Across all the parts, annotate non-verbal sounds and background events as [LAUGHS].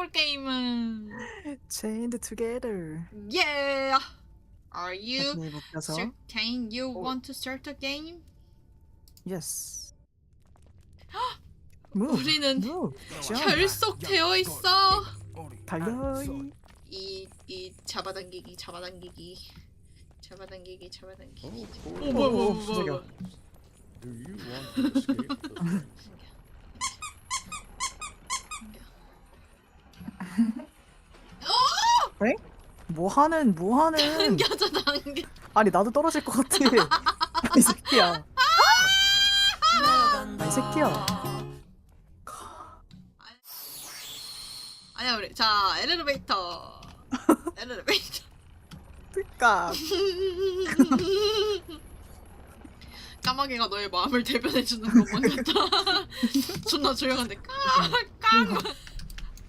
해볼 게임은 Chained together. Yeah. Are you 가슴이 묶여서. certain you 어. want to start a game? Yes. Move. 우리는 Move. 결속되어 있어. 달려. 이, 이 잡아당기기, 잡아당기기, 잡아당기기, 잡아당기기. 오, 오, 뭐야, 뭐야, 오, 뭐야, 뭐야. Escape the 뭐 하는 뭐 하는? 당겨져, 당겨. 아니 나도 떨어질 것 같아. [LAUGHS] 이 새끼야. 이 새끼야. 아니야, 우리. 자, 엘리베이터. 엘리베이터. 그니까. [LAUGHS] 까마귀가 너의 마음을 대변해주는 것만 같아. [LAUGHS] 존나 조용한데 깡깡.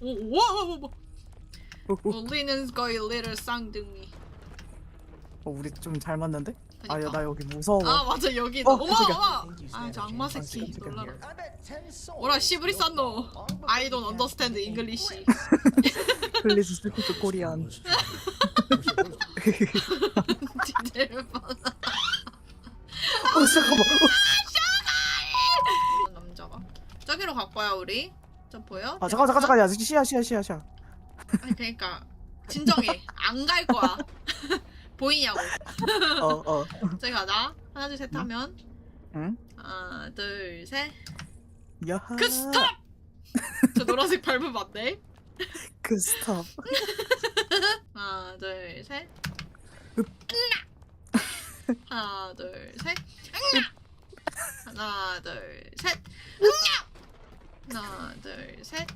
오와와와. 울리는 거의 little 쌍둥이. 어, 우리 좀 잘 맞는데? 그니까. 아야 나 여기 무서워. 아 맞아 여기. 어, 어머 깜짝이야. 어머. 아저 악마 새끼 깜짝이야. 놀라라. 오라 시부리 싼노. I don't understand English. 플리즈 스피크 코리안. 디테일 봐. 어 잠깐만. 어, 남자가. 저기로 갈 거야 우리. 저 보여? 아 잠깐 잠깐 잠깐 야 시야 시야 시야 시야. 아니 그러니까 진정해. 안 갈 거야. [LAUGHS] 보이냐고. 어 어. 저기 가자. 하나 둘 셋 하면 응? 하나 둘 셋. 야하. 그 스톱! 저 노란색 밟으면 안 돼? 그 스톱. [LAUGHS] 하나 둘 셋. 하나 둘 셋. 하나 둘 셋. 하나 둘 셋.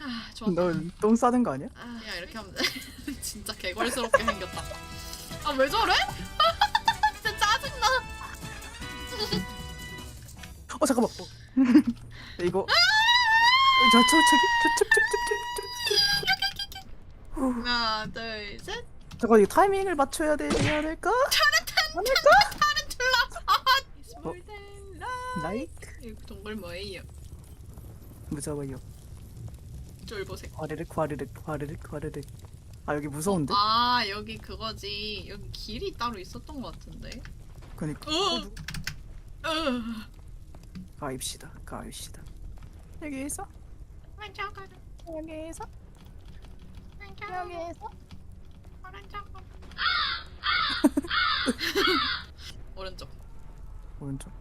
아 좋았다. 넌똥 싸는 거 아니야? 아, 그냥 이렇게 하면 돼. [LAUGHS] 진짜 개걸스럽게 생겼다. 아 왜 저래? [LAUGHS] 진짜 짜증나. 어 잠깐만. 어. [LAUGHS] 이거. 저 저기 저저저저 하나 둘 셋. 잠깐 이거 타이밍을 맞춰야 돼 해야 될까? 타른툴라. 아, 스몰델라. 나이크 이 동물 뭐예요? 무서워요. 쫄보색. 화르륵 화르륵 화르륵 화르륵. 아 여기 무서운데? 아 여기 그거지. 여기 길이 따로 있었던 것 같은데. 그니까 어. 어. 가입시다 가입시다. 여기에서 왼쪽으로. 여기에서 왼쪽으로. 오른쪽으로. [LAUGHS] 오른쪽. 오른쪽.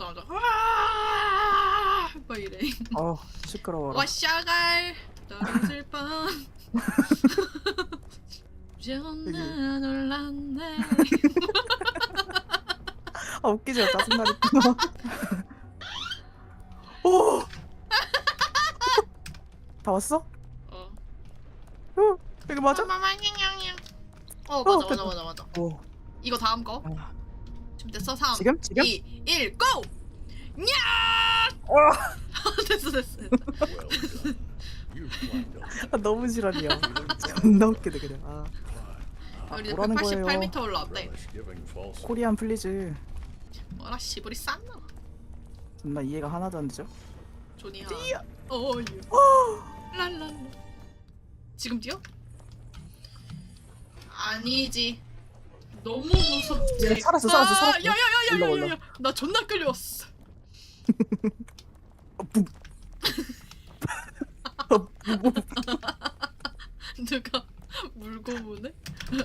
맞아 맞아. 와! 막 이래. 어 시끄러워라. 와샤갈 떨어질 뻔. 존나 놀랐네. 아 웃기지 마 짜증나겠구나. 오. 다 왔어? 어. 어 여기 맞아? 어 맞아 어, 맞아 됐다. 맞아 맞아. 오. 이거 다음 거. 아, 됐어 3 지금 지금? 2 1 고! 냐! 어. [LAUGHS] 됐어 됐어 됐어. 아, 너무 지랄이야. 존나 웃기네 그냥. 아 우리 뭐라는 거예요? 188m 올라왔대. 코리안 플리즈. 뭐라 시부리 쌌나? 존나 이해가 하나도 안 되죠? 조니야. 뛰어. 어유. 랄랄라. 지금 뛰어? 아니지. 너무 무섭지. 얘 살았어, 살았어, 살았어. 올라, 야야야야야야. 올라. 나 존나 끌려왔어. [LAUGHS] 어, 부. 어, 부. [LAUGHS] 누가 물고 보네?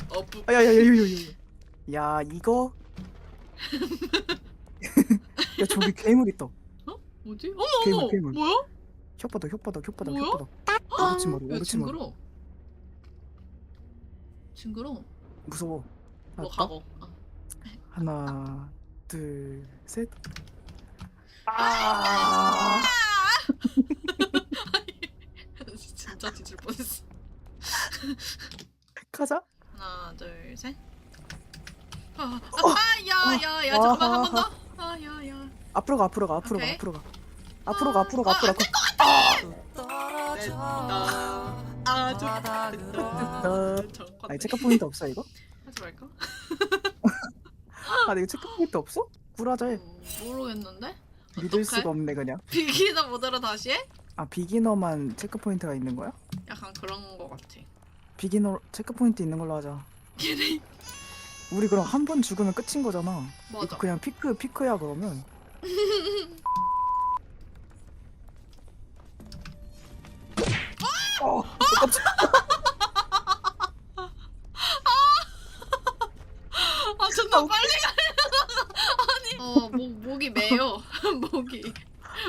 어부. 아, 야, 야, 야, 야, 야, 야. 야, 이거. [LAUGHS] 야, 저기 괴물 있다. 뭐지? 어머 어머. 괴물. 뭐야? 혓바닥, 혓바닥, 혓바닥, 뭐야? 혓바닥. 야, 오르지 마라. 징그러. 징그러. 무서워. 너 알았다? 가고. 아. 하나, 둘, 셋. 아. [LAUGHS] 진짜 뒤질 뻔했어. 가자. 하나, 둘, 셋. 아, 아, 야, 야, 야, 잠깐만 한번 더. 아, 야, 야. 앞으로 가, 앞으로 가, 앞으로 가, 오케이. 앞으로 가. 앞으로 가, 앞으로 가, 아, 앞으로 안 가. 됐다. 아주 됐다. 됐다. 잠깐. 아니 체크 포인트 없어 이거? 하지 말까? 아, 이거 체크 포인트 없어? 굴하자 해. 음, 모르겠는데. 믿을 어떡해? 수가 없네 그냥. 비기다 모드로 다시 해? 아 비기너만 체크 포인트가 있는 거야? 약간 그런 거 같아. 비기너 체크 포인트 있는 걸로 하자. 걔네 우리 그럼 한 번 죽으면 끝인 거잖아. 맞아. 이거 그냥 피크 피크야 그러면. [LAUGHS] 어, 아존 나 빨리 가려. 아니. 어목 목이 메요. [LAUGHS] 목이.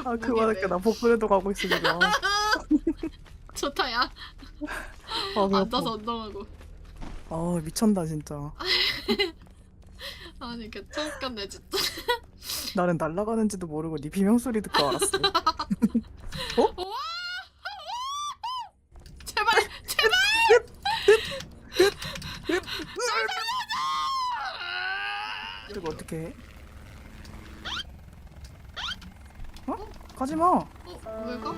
아 그만할게 나 복근에도 가고 있으니까. [LAUGHS] 좋다 야. 아, 배 앉아서 아파. 운동하고. 아 미쳤다 진짜. [LAUGHS] 아니 개쩔겠네 진짜. 나는 날아가는지도 모르고 네 비명 소리 듣고 알았어. 제발 제발. 이거 어떻게 해? 어? 가지 마. 어 왜가?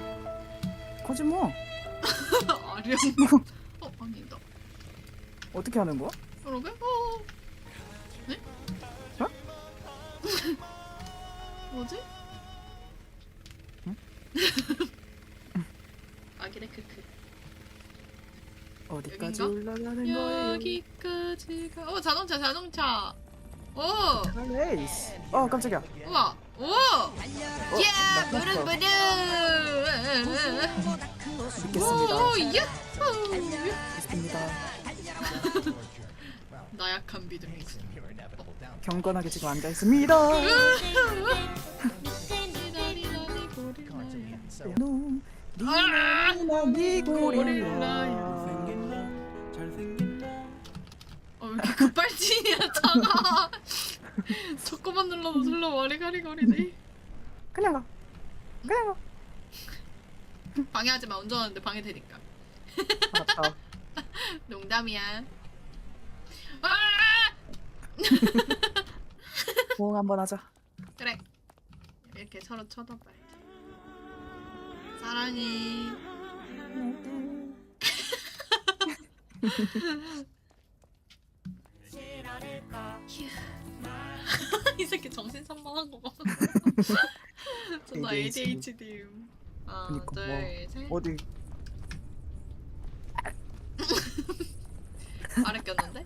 가지 마. [LAUGHS] 아령. [LAUGHS] 어 아니다. 어떻게 하는 거야? 그러게? 어. 네? 어? [LAUGHS] 뭐지? 응? 아기래 크크. 어디까지 여긴가? 올라가는 거예요? 여기까지가. 어 자동차 자동차. 오. 레이스. 어 깜짝이야. 우와. 오. 예 무릎 났어. 무릎. 믿겠습니다. 오 예. 믿습니다. 나약한 믿음. 경건하게 지금 앉아 있습니다. 놈, 아! 네 고릴라. 고릴라. 왜 이렇게 급발진이야, 차가. [LAUGHS] 조금만 눌러도 눌러 와리가리 거리네. 그냥 가. 그냥 가. 방해하지 마, 운전하는데 방해되니까. 알았다. [LAUGHS] 농담이야. 아! 호응 한번 하자. 그래. 이렇게 서로 쳐다봐야지. 사랑해. [LAUGHS] [LAUGHS] 이 새끼 정신 산만한 거 봐. 존나 ADHD. 하나, 그니까 둘, 뭐. 셋. 어디 [LAUGHS] 아래 꼈는데?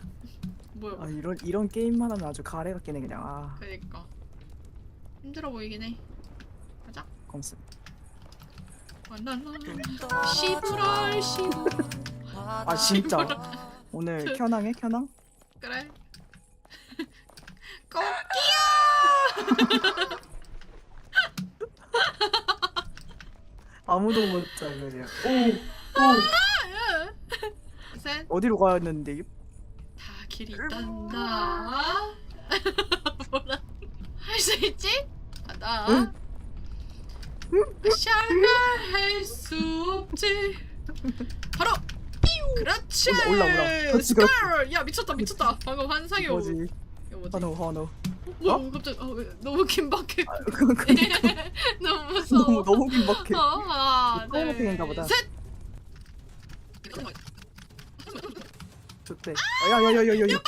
뭐야? 아 이런 이런 게임만 하면 아주 가래가 끼네 그냥. 아 그니까 힘들어 보이긴 해. 가자. 와날라. 시부랄 시부. 아 진짜 오늘 켜낭해 켜낭? 그래. [LAUGHS] 아무도 못 잡네 그냥. 오. 오. 셋. 어디로 가야 했는데 이게? 다 길이 있단다. [LAUGHS] 뭐라? 할 수 있지? 가다. 응. 샤가 할수 없지. 바로. 그렇지. 올라, 올라. 그렇지, 스컬! 야 미쳤다 미쳤다. 방금 환상이 오고. 뭐지? 뭐지? 환호 환호. 어? 갑자기 어, 왜, 너무 긴박해. 아, 그, 그, 너무 무서워. 너무 너무 긴박해. 어, 하나, 이거 프로모팅인가 보다. 셋. 좋대. 아, 야야야야야야. 야야야야.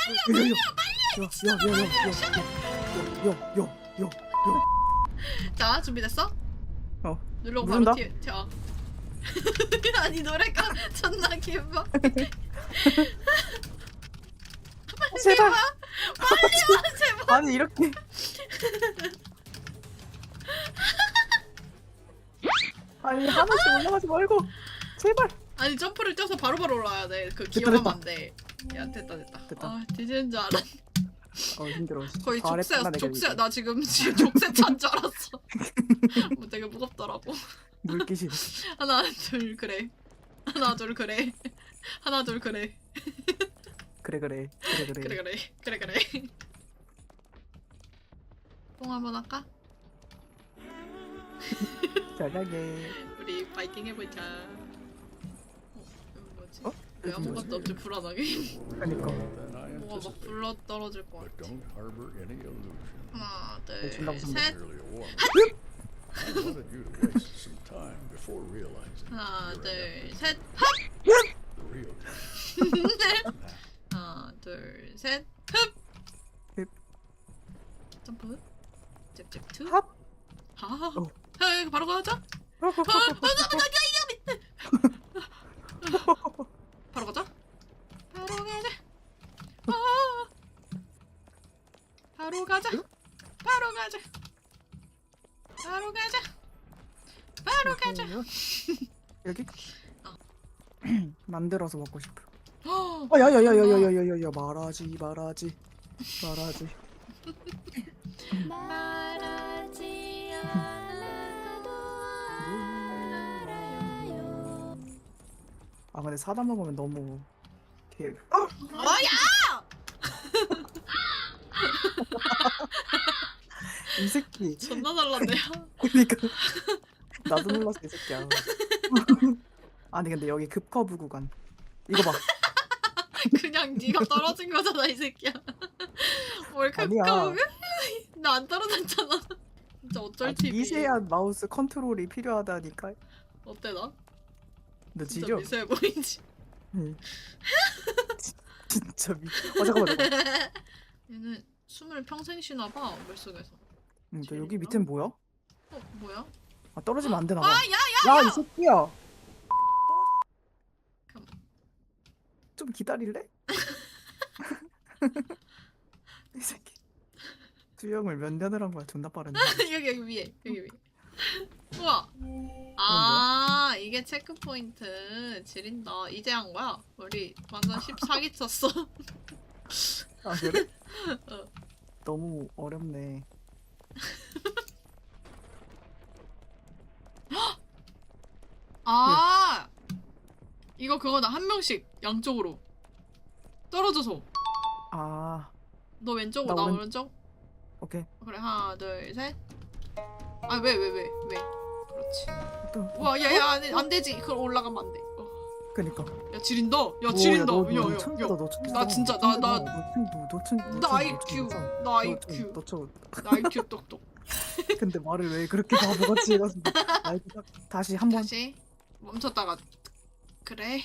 야야야야야야야야야야야. 자 준비됐어? 어. 누르고 누른다? 바로 튀어. 튀어. 아니 노래가 존나 긴박. 제발. 빨리 와 제발. 아니 이렇게. 아니 하나씩 올라가지 말고 제발. 아니 점프를 뛰어서 바로바로 올라와야 돼. 그 기어가면. 안 돼. 야 됐다 됐다. 됐다. 아 뒤지는 줄 알아. 어 힘들어. 거의 가을에 족쇄 끝나네, 족쇄 결국에. 나 지금 지금 족쇄 찬줄 알았어. 뭐 [LAUGHS] 되게 무겁더라고. 물기시. 하나 둘 그래. 하나 둘 그래. 하나 둘 그래. 그래 그래 그래 그래. 그래 그래 그래 그래. 뽕 한번 할까? 잘하게. 우리 파이팅 해보자. 어, 이거 뭐지? 어? 왜 아무것도 없지 불안하게. 그러니까. I 뭐가 막. 불러 떨어질 것 같아. don't harbor any illusion. 하나 어, 존나 둘 무섭네. 셋. Merely a warm. I wanted you to waste some time before realizing 하나 you're 둘 in 셋. the real deal. 하나 둘 셋. 흡. 흡. 점프. 잽잽 투. 합. 하하. 어. 야, 여기 바로 가자. 바로 가자. 바로 가자. 어. 바로 가자. 바로 가자. 바로 가자. 바로 가자. 여기? [LAUGHS] 어. [CLEARS THROAT] 만들어서 먹고 싶어. 어, 어, 야야야야야야야야 말하지 말하지 말하지. 말하지 않아도 알아요 아 근데 사다 먹으면 너무 개. 뭐야? [LAUGHS] 이 새끼. 존나 잘났네요. 그러니까 나도 놀랐어 이 새끼야. 아니 근데 여기 급커브 구간. 이거 봐. [LAUGHS] 그냥 네가 떨어진 거잖아 이 새끼야. [LAUGHS] 급하게? [LAUGHS] 나안 떨어졌잖아. 진짜 어쩔 아주 TV. 미세한 마우스 컨트롤이 필요하다니까. 어때 나? 너 진짜 지려? 미세해 보이지? 응. 진짜 미. 어 잠깐만. 얘는 숨을 평생 쉬나 봐 물속에서. 응, 저 여기 밑엔 뭐야? 어 뭐야? 아 떨어지면 안 되나 봐. 아 야야! 야이 새끼야. 잠깐만. 좀 기다릴래? [LAUGHS] 이 새끼. 수영을 몇 년을 한 거야? 존나 빠른데. [LAUGHS] 여기 여기 위에 여기 위에. 우와. 아 이게 체크 포인트 지린다. 이제 한 거야? 우리 완전 14기 쳤어. 아 그래? [LAUGHS] 어. 너무 어렵네. 아 이거 그거다 한 명씩 양쪽으로 떨어져서. 아. 너 왼쪽으로 나나 오른- 오른쪽? 오케이. 그래 하나 둘 셋아 왜왜 왜 왜, 그렇지. 또. 와 야야 안, 안 되지. 그걸 올라가면 안 돼. 어. 그니까. 야 지린다. 야 오, 지린다. 야, 너, 너 야야야 천재다, 너 천재다. 나 진짜, 나- 나- 나너 IQ 천- 나너 IQ 천- 너 천- 나 IQ 똑똑. [LAUGHS] 근데 말을 왜 그렇게 바보같이 해가지고 아이, 다시 한번. 다시. 멈췄다가. 그래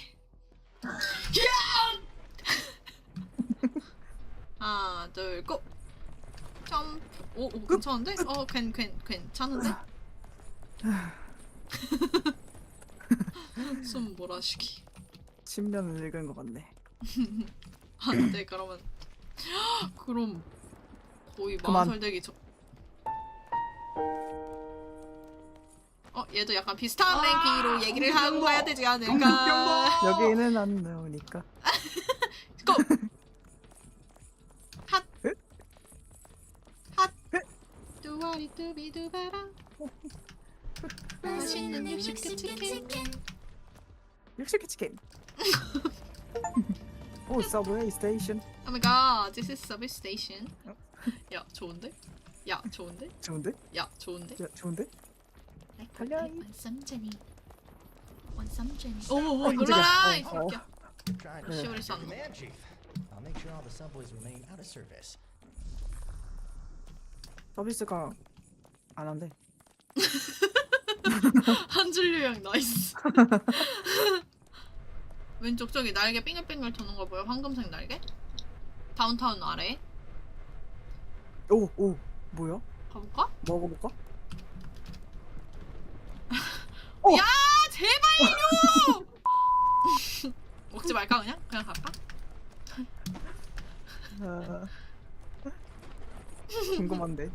[LAUGHS] 하나 둘고 점프 오, 오 괜찮은데? 어 괜 괜 괜찮은데? 숨 몰아쉬기 신면을 읽은 것 같네. 안돼 [LAUGHS] 그러면 [GASPS] 그럼 거의 그만. 마설되기 전 어, 얘도 약간 비슷한 랭킹으로 얘기를 하고 가야 되지 않을까? [LAUGHS] 여기는 안 나오니까. 뚜비 두바라 맛있는 육식크 치킨 육식이 치킨. 오 서브웨이 스테이션. Oh my god, this is service station. 야, 좋은데? 야, 좋은데? 좋은데? 야, 좋은데? 야, 좋은데? 달려. 원삼전이 원삼전이 오, 오, 어, 놀라라! 이 어, 새끼야. Trying to Yeah. Sure, son. command chief. I'll make sure all the subways remain out of service. 서비스가 안 한대. 한줄 요약 나이스. [LAUGHS] 왼쪽 저기 날개 빙글빙글 도는 거 보여? 황금색 날개? 다운타운 아래. 오, 오, 뭐야? 가볼까? 먹어볼까? [LAUGHS] 야, 제발요! [LAUGHS] 먹지 말까 그냥? 그냥 갈까? 아... 궁금한데.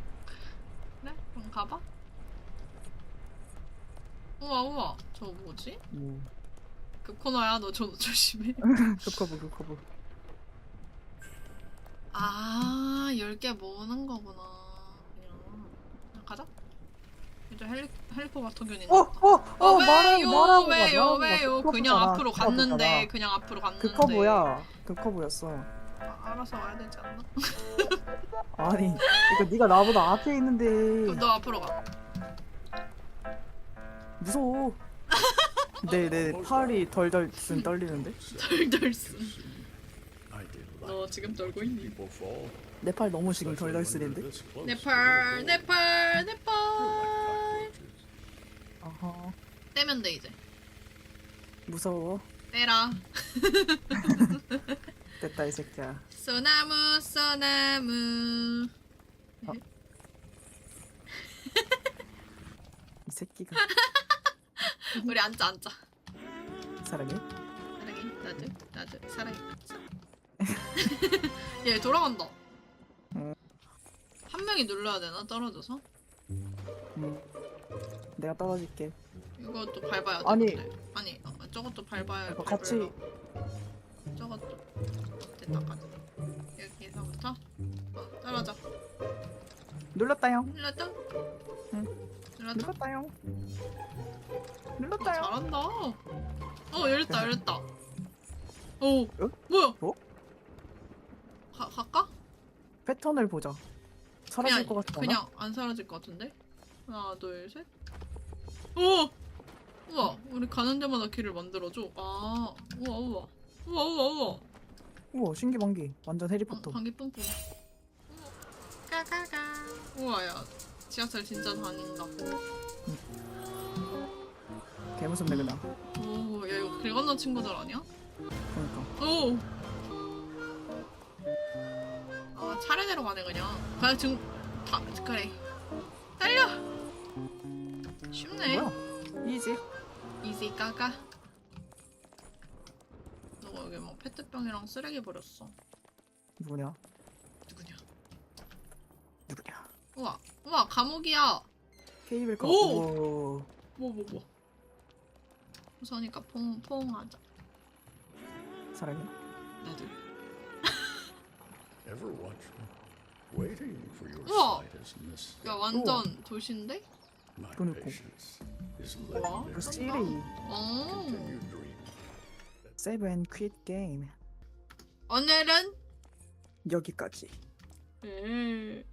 그럼 가봐. 우와 우와 저 뭐지? 뭐 그 코너야 너 저 [LAUGHS] 조심해. [LAUGHS] 급커브 급커브. 아 10개 모으는 거구나. 그냥, 그냥 가자. 이제 헬리 헬리코박터 균이 어, 어, 어, 말하, 왜요 말하고 왜요 말하고. 왜요 그냥 급커브잖아, 앞으로 급커브잖아. 갔는데 그냥 앞으로 갔는데 급커브야. 급커브였어. 아, 알아서 와야 되지 않나? 아니, 그러니까 네가 나보다 앞에 있는데 그럼 너 앞으로 가. 무서워. 내, 내 팔이 덜덜 쓴 떨리는데? 덜덜 쓴. I did like 너 지금 떨고 있니? 내 팔 너무 지금 덜덜 쓰린데? this close 내 to 팔, the 내 팔, 내 You're 팔. like cockroaches. 아하, 떼면 돼 이제. 무서워. 떼라. [LAUGHS] 됐다 이 새끼야. 소나무, 소나무. 이 새끼가. [LAUGHS] 우리 앉자 앉자. 사랑해. 사랑해 나도 나도 사랑해. [LAUGHS] 얘 돌아간다. 음. 한 명이 눌러야 되나 떨어져서? 음. 내가 떨어질게. 이것도 밟아야 돼. 아니. 근데. 아니 어, 저것도 밟아야 이거 밟으려고. 같이- 저것도 됐다 까지 여기서부터 어, 떨어져 눌렀다요. 눌렀죠? 응. 눌렀죠? 눌렀다요. 어, 눌렀다요. 잘한다 어 열렸다 열렸다 오 어? 뭐야 어? 가, 갈까? 패턴을 보자. 사라질 그냥, 것 같지 않아? 그냥 안 사라질 것 같은데 하나 둘 셋 오! 우와 우리 가는 데마다 길을 만들어줘 아 우와 우와 우와 우와 우와 우와 신기방기. 완전 방, 해리포터. 방귀 뿜뿜. 까까까. 우와 야 지하철 진짜 다닌다. 개 무섭네 그냥. 오야 이거 길 건너 친구들 아니야? 그러니까. 오. 아 차례대로 가네 그냥. 그냥 지금 다 그래. 달려. 쉽네. 뭐야? 이지. 이지 까까. 페트병이랑 쓰레기 버렸어. 누구냐? 누구냐? 누구냐? 우와 우와 감옥이야. 케이블카. 오! 우와. 뭐뭐 뭐. 우선이니까 퐁 퐁하자. 사랑해. 나도. Ever watch? Waiting for your 우와. sight is miss. 야 완전 도시인데? My 그러니까. patience is 우와. 그. 시리. 어. 세븐 퀴트 게임. 오늘은 여기까지. 음.